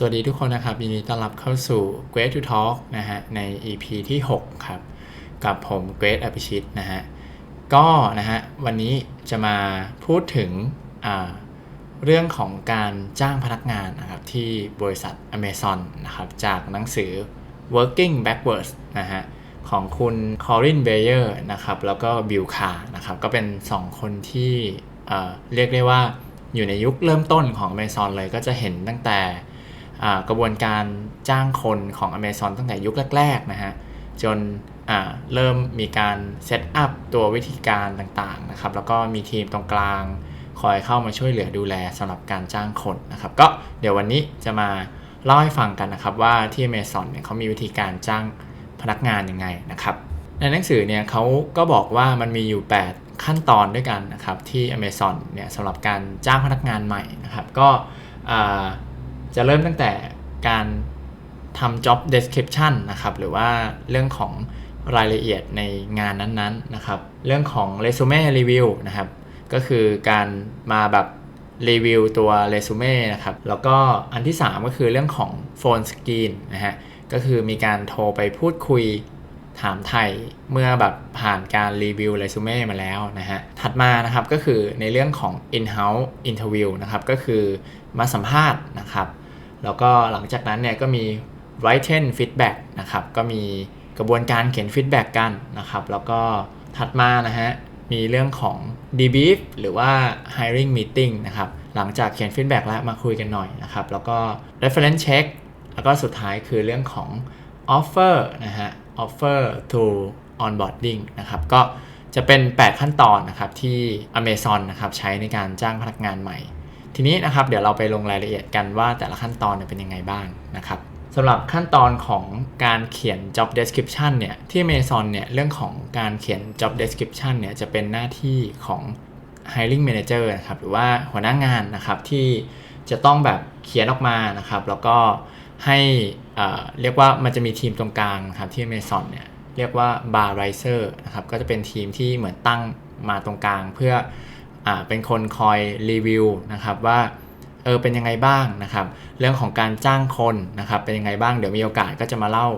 สวัสดีทุกคนนะครับ ยินดีต้อนรับเข้าสู่ Great to Talk นะฮะใน EP ที่ 6 ครับ กับผม Great อภิชิตนะฮะก็นะฮะวันนี้จะมาพูดถึงเรื่องของการจ้างพนักงานนะครับที่บริษัท Amazon นะครับจากหนังสือ Working Backwards นะฮะของคุณ Corin Bayer นะครับแล้วก็บิลคานะครับก็เป็น 2 คนที่เรียกได้ว่าอยู่ในยุคเริ่มต้นของ Amazon เลยก็จะเห็นตั้งแต่ กระบวนการจ้างคนของ Amazon ตั้งแต่ยุคแรกๆนะฮะจนเริ่มมีการเซตอัพตัววิธีการต่างๆนะครับแล้วก็มีทีมตรงกลาง คอยเข้ามาช่วยเหลือดูแลสำหรับการจ้างคนนะครับ ก็เดี๋ยววันนี้จะมาเล่าให้ฟังกันนะครับว่าที่ Amazon เนี่ยเขามีวิธีการจ้างพนักงานยังไงนะครับ ในหนังสือเนี่ยเขาก็บอกว่ามันมีอยู่ 8 ขั้นตอนด้วยกันนะครับที่ Amazon เนี่ยสำหรับการจ้างพนักงานใหม่นะครับ ก็ จะเริ่มตั้งแต่การทำ job description นะครับ หรือว่าเรื่องของรายละเอียดในงานนั้นๆนะครับ เรื่องของ resume review นะครับ ก็คือการมาแบบรีวิวตัว resume นะครับ แล้วก็อันที่ 3 ก็คือเรื่องของ phone screen นะฮะ ก็คือมีการโทรไปพูดคุย ถามไทยเมื่อแบบผ่านการรีวิวเรซูเม่มาแล้วนะฮะ ถัดมานะครับก็คือในเรื่องของ in-house interview นะครับ ก็คือมาสัมภาษณ์นะครับ แล้วก็หลังจากนั้นเนี่ยก็มี written feedback นะครับ ก็มีกระบวนการเขียน feedback กันนะครับ แล้วก็ถัดมานะฮะ มีเรื่องของ debrief หรือว่า hiring meeting นะครับ หลังจากเขียน feedback แล้วมาคุยกันหน่อยนะครับ แล้วก็ reference check แล้วก็สุดท้ายคือเรื่องของ offer นะฮะ offer to onboarding นะครับก็จะเป็น 8 ขั้นตอนนะครับที่ Amazon นะครับใช้ในการจ้างพนักงานใหม่ ทีนี้นะครับเดี๋ยวเราไปลงรายละเอียดกันว่าแต่ละขั้นตอนเป็นยังไงบ้างนะครับสำหรับขั้นตอนของการเขียน job description เนี่ยที่ Amazon เนี่ยเรื่องของการเขียน job description เนี่ยจะเป็นหน้าที่ของ hiring manager นะครับหรือว่าหัวหน้างานนะครับที่จะต้องแบบเขียนออกมานะครับ แล้วก็ให้ เรียกว่ามันจะมีทีมตรงกลางครับที่ Amazon เนี่ยเรียกว่า bar riser นะครับก็จะเป็นทีมที่เหมือนตั้งมาตรงกลาง เพื่ออเป็นคนคอยรีวิวนะครับว่าเออเป็นยังไงบ้างนะครับ เรื่องของการจ้างคนนะครับเป็นยังไงบ้างเดี๋ยวมีโอกาสก็จะมาเล่า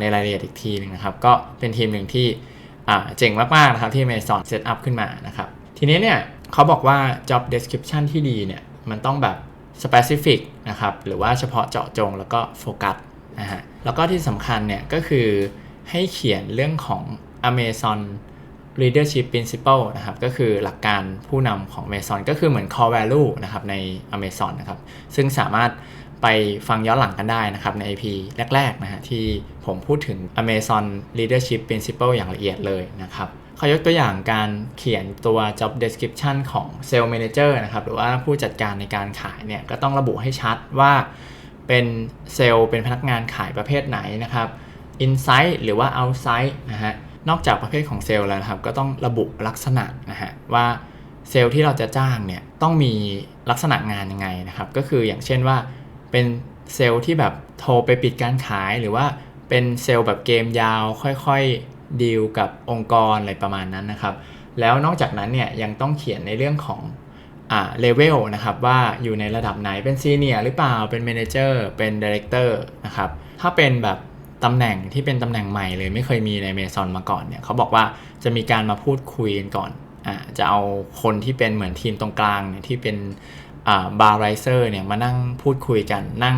ในรายละเอียดอีกทีหนึงนะครับก็เป็นทีมหนึ่งที่เจ๋งมากๆนะครับที่ Amazon เซตอัพขึ้นมานะครับทีนี้เนี่ยเขาบอกว่า job description ที่ดีเนี่ยมันต้องแบบ specific นะครับหรือว่าเฉพาะเจาะจงแล้วก็โฟกัสนะฮะแล้วก็ที่สำคัญเนี่ยก็คือให้เขียนเรื่องของ Amazon leadership principle นะครับก็คือหลักการผู้นำของ Amazon ก็คือเหมือน core value นะครับใน Amazon นะครับซึ่งสามารถไปฟังย้อนหลังกันได้นะครับใน EP แรกๆนะฮะที่ผมพูดถึง Amazon leadership principle อย่างละเอียดเลยนะครับ เขายกตัวอย่างการเขียนตัว job description ของ sales manager นะครับหรือว่าผู้จัดการในการขายเนี่ยก็ต้องระบุให้ชัดว่าเป็นเซลล์เป็นพนักงานขายประเภทไหนนะครับ inside หรือว่า outside นะฮะนอกจากประเภทของเซลล์แล้วนะครับก็ต้องระบุลักษณะนะฮะว่าเซลล์ที่เราจะจ้างเนี่ยต้องมีลักษณะงานยังไงนะครับ ก็คืออย่างเช่นว่าเป็นเซลล์ที่แบบโทรไปปิดการขายหรือว่าเป็นเซลล์แบบเกมยาวค่อย ดีลกับองค์กรอะไรประมาณนั้นนะครับ แล้วนอกจากนั้นเนี่ยยังต้องเขียนในเรื่องของอ่าเลเวลนะครับว่าอยู่ในระดับไหนเป็นซีเนียร์หรือเปล่าเป็นเมนเจอร์เป็นดีเรคเตอร์นะครับถ้าเป็นแบบตำแหน่งที่เป็นตำแหน่งใหม่เลยไม่เคยมีในเมซอนมาก่อนเนี่ยเขาบอกว่าจะมีการมาพูดคุยกันก่อนอ่าจะเอาคนที่เป็นเหมือนทีมตรงกลางเนี่ยที่เป็นอาบาร์ไรเซอร์เนี่ยมานั่งพูดคุยกันนั่ง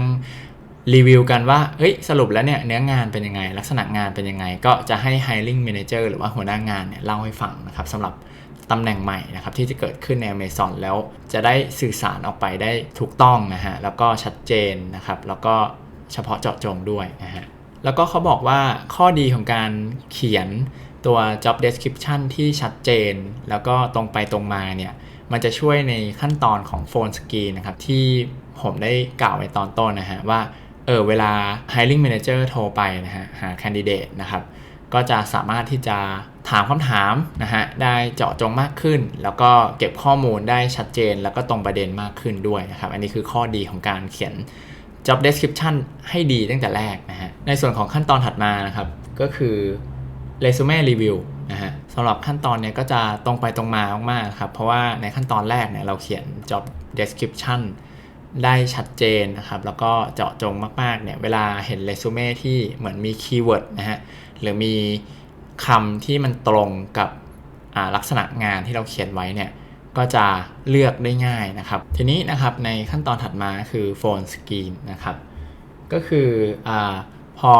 รีวิวกันว่าเฮ้ยสรุปแล้วเนี่ยเนื้องานเป็นยังไง ลักษณะงานเป็นยังไง ก็จะให้ hiring manager หรือว่าหัวหน้างานเนี่ยเล่าให้ฟังนะครับสำหรับตำแหน่งใหม่นะครับที่จะเกิดขึ้นใน Amazon แล้วจะได้สื่อสารออกไปได้ถูกต้องนะฮะแล้วก็ชัดเจนนะครับแล้วก็เฉพาะเจาะจงด้วยนะฮะแล้วก็เขาบอกว่าข้อดีของการเขียนตัว job description ที่ชัดเจน แล้วก็ตรงไปตรงมาเนี่ยมันจะช่วยในขั้นตอนของ phone screen นะครับที่ผมได้กล่าวไว้ตอนต้นนะฮะว่า เออเวลา hiring manager โทรไปนะฮะหา candidate นะครับก็จะสามารถที่จะถามคำถามนะฮะได้เจาะจงมากขึ้น แล้วก็เก็บข้อมูลได้ชัดเจน แล้วก็ตรงประเด็นมากขึ้นด้วยนะครับ อันนี้คือข้อดีของการเขียน job description ให้ดีตั้งแต่แรกนะฮะในส่วนของขั้นตอนถัดมานะครับก็คือ resume review นะฮะสำหรับขั้นตอนเนี้ยก็จะตรงไปตรงมามากๆครับเพราะว่าในขั้นตอนแรกเนี่ยเราเขียน job description ได้ชัดเจนนะครับ แล้วก็เจาะจงมากๆเนี่ยเวลาเห็นเรซูเม่ที่เหมือนมีคีย์เวิร์ดนะฮะหรือมีคำที่มันตรงกับลักษณะงานที่เราเขียนไว้เนี่ยก็จะเลือกได้ง่ายนะครับ ทีนี้นะครับในขั้นตอนถัดมาคือโฟนสกรีนนะครับก็คืออพอ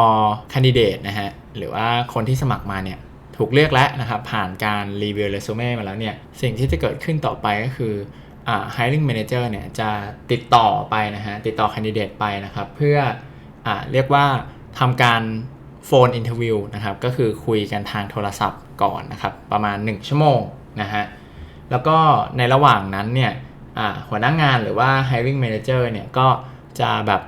คนดิเดตนะฮะหรือว่าคนที่สมัครมาเนี่ยถูกเลือกแล้วนะครับผ่านการรีวิวเรซูเม่มาแล้วเนี่ยสิ่งที่จะเกิดขึ้นต่อไปก็คือ hiring manager เนี่ยจะติดต่อไปนะฮะติดต่อคนดิเดตไปนะครับเพื่ออเรียกว่าทำการโฟนอินเทอร์วิวนะครับก็คือคุยกันทางโทรศัพท์ก่อนนะครับประมาณ 1 ชั่วโมงนะฮะแล้วก็ในระหว่างนั้นเนี่ยหัวหน้างงานหรือว่า hiring manager เนี่ยก็จะแบบ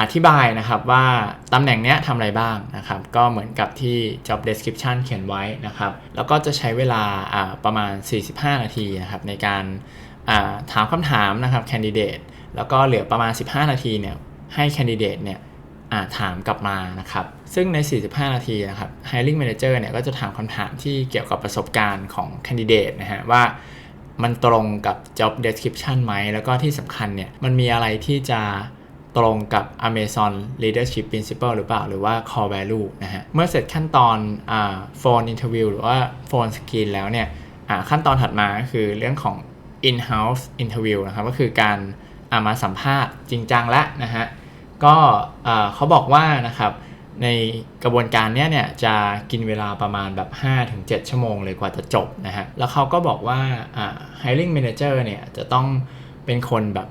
อธิบายนะครับว่าตำแหน่งเนี้ยทำอะไรบ้างนะครับ ก็เหมือนกับที่ job description เขียนไว้นะครับ แล้วก็จะใช้เวลาประมาณ 45 นาทีนะครับในการ ถามคำถามนะครับ candidate แล้วก็เหลือประมาณ 15 นาทีเนี่ยให้ candidate เนี่ยถามกลับมานะครับ ซึ่งใน 45 นาทีนะครับ hiring manager เนี่ยก็จะถามคำถามที่เกี่ยวกับประสบการณ์ของ candidate นะฮะว่ามันตรงกับ job description ไหม แล้วก็ที่สำคัญเนี่ยมันมีอะไรที่จะตรงกับ Amazon Leadership Principle หรือเปล่า หรือว่า Core Value นะฮะ เมื่อเสร็จขั้นตอนอ่า Phone Interview หรือว่า Phone Screen แล้วเนี่ยขั้นตอนถัดมาก็คือเรื่องของ In-house Interview นะครับก็คือการามาสัมภาษณ์จริงจังแล้วนะฮะก็เขาบอกว่านะครับในกระบวนการเนี้ยเนี่ยจะกินเวลาประมาณแบบ 5-7 ชั่วโมงเลยกว่าจะจบนะฮะแล้วเขาก็บอกว่า hiring manager เนี่ยจะต้องเป็นคนแบบ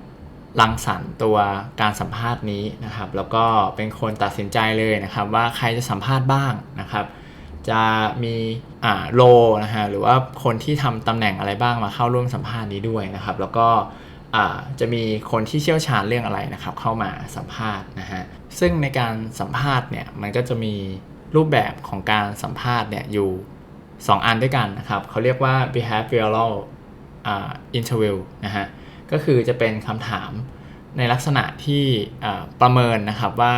รังสรรค์ตัวการสัมภาษณ์นี้นะครับ แล้วก็เป็นคนตัดสินใจเลยนะครับ ว่าใครจะสัมภาษณ์บ้างนะครับ จะมีอ่าโลนะฮะหรือว่าคนที่ทำตำแหน่งอะไรบ้างมาเข้าร่วมสัมภาษณ์นี้ด้วยนะครับ แล้วก็จะมีคนที่เชี่ยวชาญเรื่องอะไรนะครับ เข้ามาสัมภาษณ์นะฮะซึ่งในการสัมภาษณ์เนี่ยมันก็จะมีรูปแบบของการสัมภาษณ์เนี่ยอยู่ 2 อันด้วยกันนะครับเขาเรียกว่า behavioral interview นะฮะก็คือจะเป็นคำถามในลักษณะที่ประเมินนะครับว่า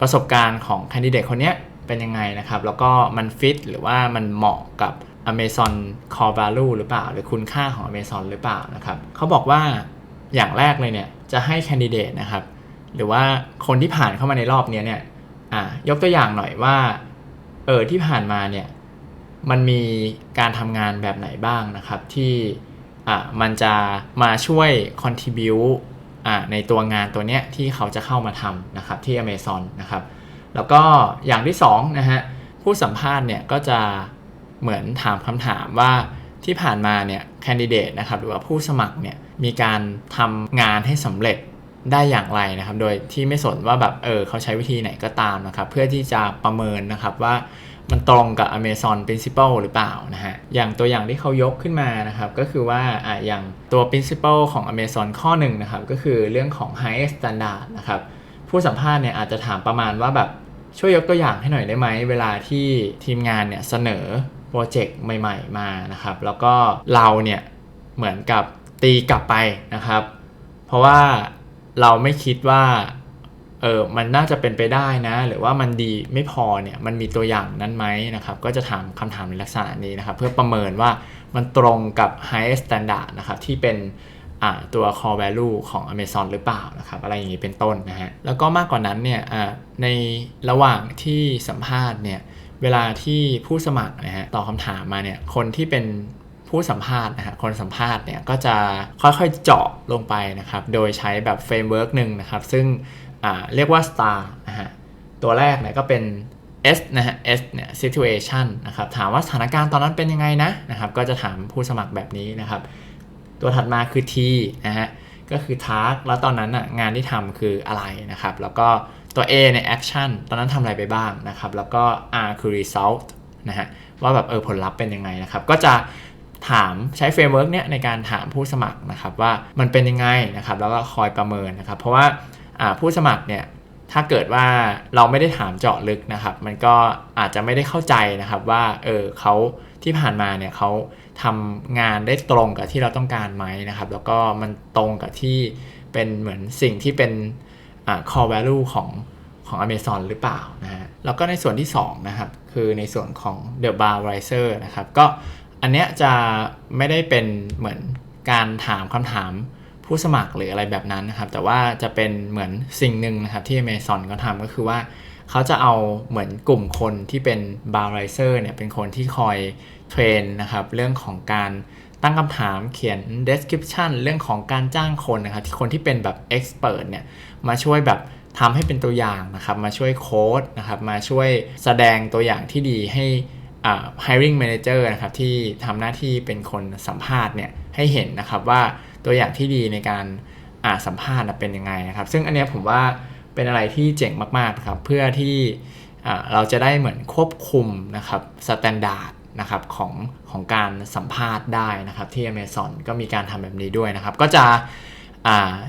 ประสบการณ์ของคนดิเดตคนนี้ เป็นยังไงนะครับ แล้วก็มันฟิตหรือว่ามันเหมาะกับ Amazon Core Value หรือเปล่า หรือคุณค่าของ Amazon หรือเปล่านะครับเขาบอกว่าอย่างแรกเลยเนี่ยจะให้คนดิเดตนะครับหรือว่าคนที่ผ่านเข้ามาในรอบนี้เนี่ยอะยกตัวอย่างหน่อยว่าเออที่ผ่านมาเนี่ยมันมีการทำงานแบบไหนบ้างนะครับที่อะมันจะมาช่วย contribu อะในตัวงานตัวเนี้ยที่เขาจะเข้ามาทำนะครับที่ Amazon นะครับ แล้วก็อย่างที่2นะฮะผู้สัมภาษณ์เนี่ยก็จะเหมือนถามคำถามว่าที่ผ่านมาเนี่ยแคนดิเดตนะครับหรือว่าผู้สมัครเนี่ยมีการทำงานให้สำเร็จได้อย่างไรนะครับ โดยที่ไม่สนว่าแบบเออเขาใช้วิธีไหนก็ตามนะครับ เพื่อที่จะประเมินนะครับว่ามันตรงกับ Amazon Principle หรือเปล่านะฮะ อย่างตัวอย่างที่เขายกขึ้นมานะครับ ก็คือว่าอ่าอย่างตัว Principle ของ Amazon ข้อหนึ่งนะครับ ก็คือเรื่องของ High Standard นะครับ ผู้สัมภาษณ์เนี่ยอาจจะถามประมาณว่าแบบช่วยยกตัวอย่างให้หน่อยได้ไหมเวลาที่ทีมงานเนี่ยเสนอโปรเจกต์ใหม่ ๆ มานะครับ แล้วก็เราเนี่ยเหมือนกับตีกลับไปนะครับ เพราะว่าเราไม่คิดว่าเออมันน่าจะเป็นไปได้นะ หรือว่ามันดีไม่พอเนี่ยมันมีตัวอย่างนั้นไหมนะครับ ก็จะถามคำถามในลักษณะนี้นะครับ เพื่อประเมินว่ามันตรงกับ high standard นะครับที่เป็น ตัว core value ของ Amazon หรือเปล่านะครับอะไรอย่างนี้เป็นต้นนะฮะแล้วก็มากกว่านั้นเนี่ยในระหว่างที่สัมภาษณ์เนี่ยเวลาที่ผู้สมัครนะฮะตอบคำถามมาเนี่ยคนที่เป็นผู้สัมภาษณ์นะฮะคนสัมภาษณ์เนี่ยก็จะค่อยๆเจาะลงไปนะครับโดยใช้แบบเฟรมเวิร์กหนึ่งนะครับซึ่งเรียกว่า star นะฮะตัวแรกเนี่ยก็เป็น S นะฮะ S เนี่ย situation นะครับถามว่าสถานการณ์ตอนนั้นเป็นยังไงนะนะครับก็จะถามผู้สมัครแบบนี้นะครับ ตัวถัดมาคือ T นะฮะก็คือ task แล้วตอนนั้นอะงานที่ทำคืออะไรนะครับ แล้วก็ตัว A ใน action ตอนนั้นทำอะไรไปบ้างนะครับ แล้วก็ R คือ result นะฮะว่าแบบเออผลลัพธ์เป็นยังไงนะครับ ก็จะถามใช้เฟรมเวิร์กเนี้ยในการถามผู้สมัครนะครับว่ามันเป็นยังไงนะครับ แล้วก็คอยประเมินนะครับ เพราะว่าผู้สมัครเนี่ย ถ้าเกิดว่าเราไม่ได้ถามเจาะลึกนะครับ มันก็อาจจะไม่ได้เข้าใจนะครับว่าเออเขาที่ผ่านมาเนี่ยเขาทำงานได้ตรงกับที่เราต้องการไหมนะครับ แล้วก็มันตรงกับที่เป็นเหมือนสิ่งที่เป็น core value ของของ Amazon หรือเปล่านะฮะแล้วก็ในส่วนที่2นะครับคือในส่วนของ The Bar Riser นะครับก็อันเนี้ยจะไม่ได้เป็นเหมือนการถามคำถาม ผู้สมัครหรืออะไรแบบนั้นนะครับ แต่ว่าจะเป็นเหมือนสิ่งหนึ่งนะครับที่ Amazon เขาทำก็คือว่าเขาจะเอาเหมือนกลุ่มคนที่เป็นบาร์ไรเซอร์เนี่ยเป็นคนที่คอยเทรนนะครับเรื่องของการตั้งคำถามเขียน description เรื่องของการจ้างคนนะครับที่คนที่เป็นแบบ expert เนี่ยมาช่วยแบบทำให้เป็นตัวอย่างนะครับ มาช่วยโค้ดนะครับมาช่วยแสดงตัวอย่างที่ดีให้ hiring manager นะครับที่ทำหน้าที่เป็นคนสัมภาษณ์เนี่ยให้เห็นนะครับว่าตัวอย่างที่ดีในการสัมภาษณ์เป็นยังไงนะครับ ซึ่งอันนี้ผมว่าเป็นอะไรที่เจ๋งมากๆครับเพื่อที่เราจะได้เหมือนควบคุมนะครับสแตนดาร์ดนะครับของของการสัมภาษณ์ได้นะครับ ที่ Amazon ก็มีการทำแบบนี้ด้วยนะครับ ก็จะ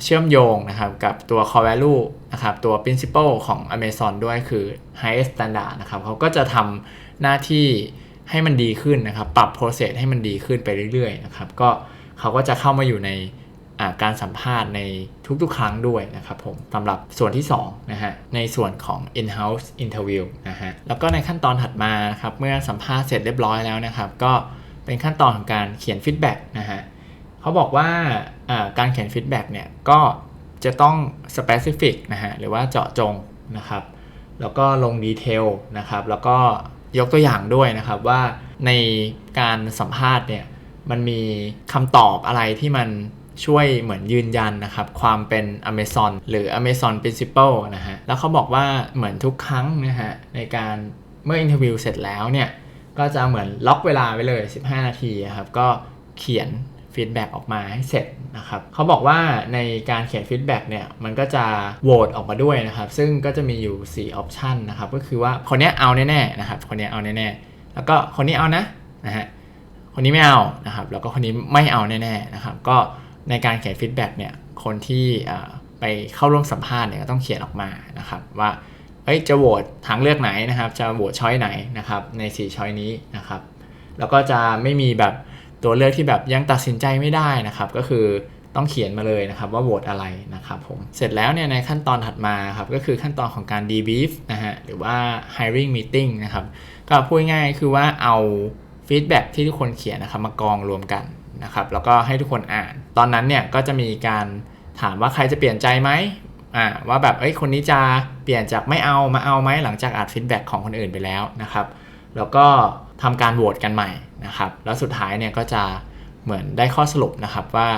เชื่อมโยงนะครับกับตัว core value นะครับตัว principle ของ Amazon ด้วยคือ high standard นะครับเขาก็จะทำ หน้าที่ให้มันดีขึ้นนะครับ ปรับ process ให้มันดีขึ้นไปเรื่อยๆนะครับก็เขาก็จะเข้ามาอยู่ในการสัมภาษณ์ในทุกๆ ครั้งด้วยนะครับผมสำหรับส่วนที่2นะฮะในส่วนของ in-house interview นะฮะแล้วก็ในขั้นตอนถัดมาครับเมื่อสัมภาษณ์เสร็จเรียบร้อยแล้วนะครับ ก็เป็นขั้นตอนของการเขียนฟีดแบ็กนะฮะเขาบอกว่าการเขียนฟีดแบ็กเนี่ยก็จะต้อง specific นะฮะหรือว่าเจาะจงนะครับ แล้วก็ลงดีเทลนะครับ แล้วก็ ยกตัวอย่างด้วยนะครับว่าในการสัมภาษณ์เนี่ยมันมีคำตอบอะไรที่มันช่วยเหมือนยืนยันนะครับ ความเป็น Amazon หรือ Amazon Principle นะฮะ แล้วเขาบอกว่าเหมือนทุกครั้งนะฮะ ในการเมื่ออินเทอร์วิวเสร็จแล้วเนี่ย ก็จะเหมือนล็อกเวลาไว้เลย 15 นาทีครับ ก็เขียน ฟีดแบ็กออกมาให้เสร็จนะครับเขาบอกว่าในการเขียนฟีดแบ็กเนี่ยมันก็จะโหวตออกมาด้วยนะครับ ซึ่งก็จะมีอยู่ 4 ออปชันนะครับ ก็คือว่าคนนี้เอาแน่ๆนะครับ คนนี้เอาแน่ๆ แล้วก็คนนี้เอานะนะฮะคนนี้ไม่เอานะครับ แล้วก็คนนี้ไม่เอาแน่ๆนะครับ ก็ในการเขียนฟีดแบ็กเนี่ยคนที่ไปเข้าร่วมสัมภาษณ์เนี่ยก็ต้องเขียนออกมานะครับว่าเอ้ยจะโหวตทางเลือกไหนนะครับ จะโหวตช้อยไหนนะครับใน 4 ช้อยนี้นะครับ แล้วก็จะไม่มีแบบ ตัวเลือกที่แบบยังตัดสินใจไม่ได้นะครับ ก็คือต้องเขียนมาเลยนะครับว่าโหวตอะไรนะครับผมเสร็จแล้วเนี่ยในขั้นตอนถัดมาครับก็คือขั้นตอนของการ debrief นะฮะหรือว่า hiring meeting นะครับก็พูดง่ายคือว่าเอาฟีดแบ็กที่ทุกคนเขียนนะครับมากองรวมกันนะครับแล้วก็ให้ทุกคนอ่าน ตอนนั้นเนี่ยก็จะมีการถามว่าใครจะเปลี่ยนใจไหมอ่าว่าแบบเอ้ยคนนี้จะเปลี่ยนจากไม่เอามาเอาไหมหลังจากอ่านฟีดแบ็กของคนอื่นไปแล้วนะครับแล้วก็ทำการโหวตกันใหม่ นะครับ แล้วสุดท้ายเนี่ยก็จะเหมือนได้ข้อสรุปนะครับว่า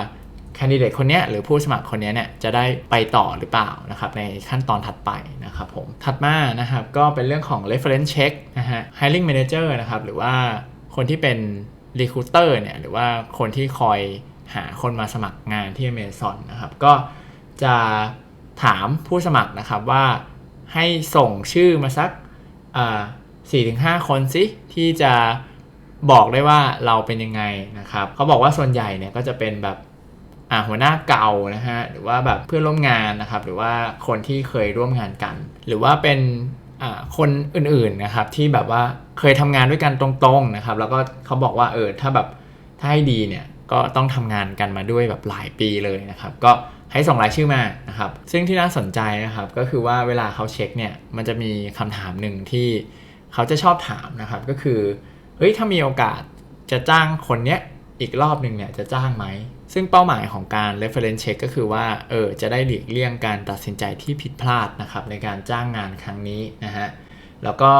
คนดิเดตคนนี้หรือผู้สมัครคนนี้เนี่ยจะได้ไปต่อหรือเปล่านะครับในขั้นตอนถัดไปนะครับผมถัดมานะครับก็เป็นเรื่องของ reference check นะฮะ hiring manager นะครับหรือว่าคนที่เป็นรีคูเตอร์เนี่ยหรือว่าคนที่คอยหาคนมาสมัครงานที่ Amazon นะครับก็จะถามผู้สมัครนะครับว่าให้ส่งชื่อมาสักสี่ถึงห้าคนสิที่จะ บอกได้ว่าเราเป็นยังไงนะครับเขาบอกว่าส่วนใหญ่เนี่ยก็จะเป็นแบบหัวหน้าเก่านะฮะหรือว่าแบบเพื่อนร่วมงานนะครับ หรือว่าคนที่เคยร่วมงานกัน หรือว่าเป็นคนอื่นๆนะครับที่แบบว่าเคยทำงานด้วยกันตรงๆนะครับ แล้วก็เขาบอกว่าเออถ้าแบบถ้าให้ดีเนี่ยก็ต้องทำงานกันมาด้วยแบบหลายปีเลยนะครับ ก็ให้ส่งรายชื่อมานะครับ ซึ่งที่น่าสนใจนะครับ ก็คือว่าเวลาเขาเช็คเนี่ยมันจะมีคำถามหนึ่งที่เขาจะชอบถามนะครับ ก็คือ เฮ้ยถ้ามีโอกาสจะจ้างคนเนี้ยอีกรอบหนึ่งเนี่ยจะจ้างไหม ซึ่งเป้าหมายของการ reference check ก็คือว่าเออจะได้หลีกเลี่ยงการตัดสินใจที่ผิดพลาดนะครับในการจ้างงานครั้งนี้นะฮะแล้วก็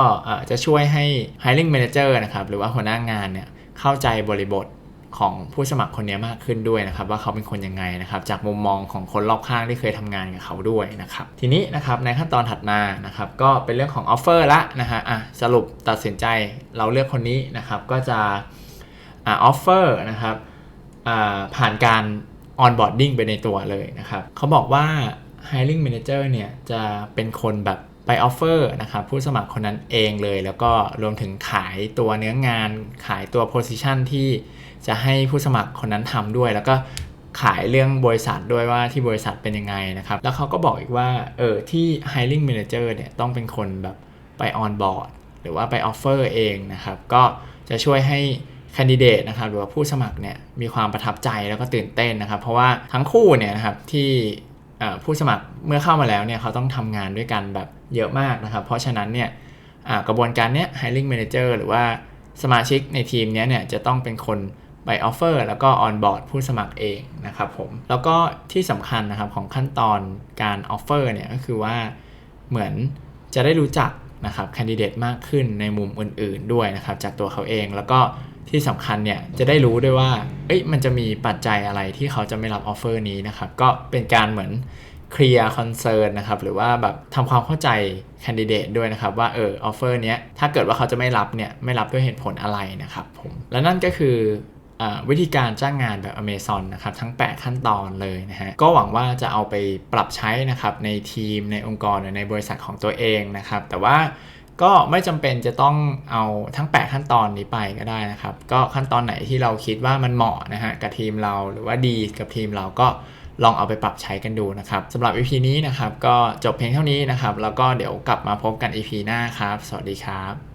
จะช่วยให้ hiring manager นะครับหรือว่าหัวหน้างงานเนี่ยเข้าใจบริบท ของผู้สมัครคนนี้มากขึ้นด้วยนะครับ ว่าเขาเป็นคนยังไงนะครับ จากมุมมองของคนรอบข้างที่เคยทำงานกับเขาด้วยนะครับทีนี้นะครับในขั้นตอนถัดมานะครับก็เป็นเรื่องของออฟเฟอร์ละนะฮะอะสรุปตัดสินใจเราเลือกคนนี้นะครับก็จะอ่าออฟเฟอร์นะครับผ่านการ onboarding ไปในตัวเลยนะครับเขาบอกว่า hiring manager เนี่ยจะเป็นคนแบบ ไปออฟเฟอร์นะครับผู้สมัครคนนั้นเองเลย แล้วก็รวมถึงขายตัวเนื้องาน ขายตัว position ที่จะให้ผู้สมัครคนนั้นทำด้วย แล้วก็ขายเรื่องบริษัทด้วยว่าที่บริษัทเป็นยังไงนะครับ แล้วเขาก็บอกอีกว่าเออที่ hiring manager เนี่ยต้องเป็นคนแบบไป on board หรือว่าไปออฟเฟอร์เองนะครับ ก็จะช่วยให้แคนดิเดตนะครับหรือว่าผู้สมัครเนี่ยมีความประทับใจแล้วก็ตื่นเต้นนะครับ เพราะว่าทั้งคู่เนี่ยนะครับที่ ผู้สมัครเมื่อเข้ามาแล้วเนี่ยเขาต้องทำงานด้วยกันแบบเยอะมากนะครับ เพราะฉะนั้นเนี่ยกระบวนการเนี้ย hiring manager หรือว่าสมาชิกในทีมนี้เนี่ยจะต้องเป็นคนใบออฟเฟอร์แล้วก็ออนบอร์ดผู้สมัครเองนะครับผม แล้วก็ที่สำคัญนะครับของขั้นตอนการออฟเฟอร์เนี่ยก็คือว่าเหมือนจะได้รู้จักนะครับแคนดิเดตมากขึ้นในมุมอื่นๆด้วยนะครับจากตัวเขาเองแล้วก็ ที่สำคัญเนี่ยจะได้รู้ด้วยว่าเอ้ยมันจะมีปัจจัยอะไรที่เขาจะไม่รับออฟเฟอร์นี้นะครับ ก็เป็นการเหมือนเคลียร์คอนเซิร์นนะครับ หรือว่าแบบทำความเข้าใจแคนดิเดตด้วยนะครับ ว่าเออออฟเฟอร์เนี้ยถ้าเกิดว่าเขาจะไม่รับเนี่ยไม่รับด้วยเหตุผลอะไรนะครับผมและนั่นก็คือวิธีการจ้างงานแบบ Amazon นะครับทั้ง 8 ขั้นตอนเลยนะฮะก็หวังว่าจะเอาไปปรับใช้นะครับในทีมในองค์กรหรือในบริษัทของตัวเองนะครับแต่ว่า ก็ไม่จำเป็นจะต้องเอาทั้ง 8 ขั้นตอนนี้ไปก็ได้นะครับ ก็ขั้นตอนไหนที่เราคิดว่ามันเหมาะนะฮะกับทีมเราหรือว่าดีกับทีมเราก็ลองเอาไปปรับใช้กันดูนะครับสำหรับ EP นี้นะครับ ก็จบเพียงเท่านี้นะครับ แล้วก็เดี๋ยวกลับมาพบกัน EP หน้าครับ สวัสดีครับ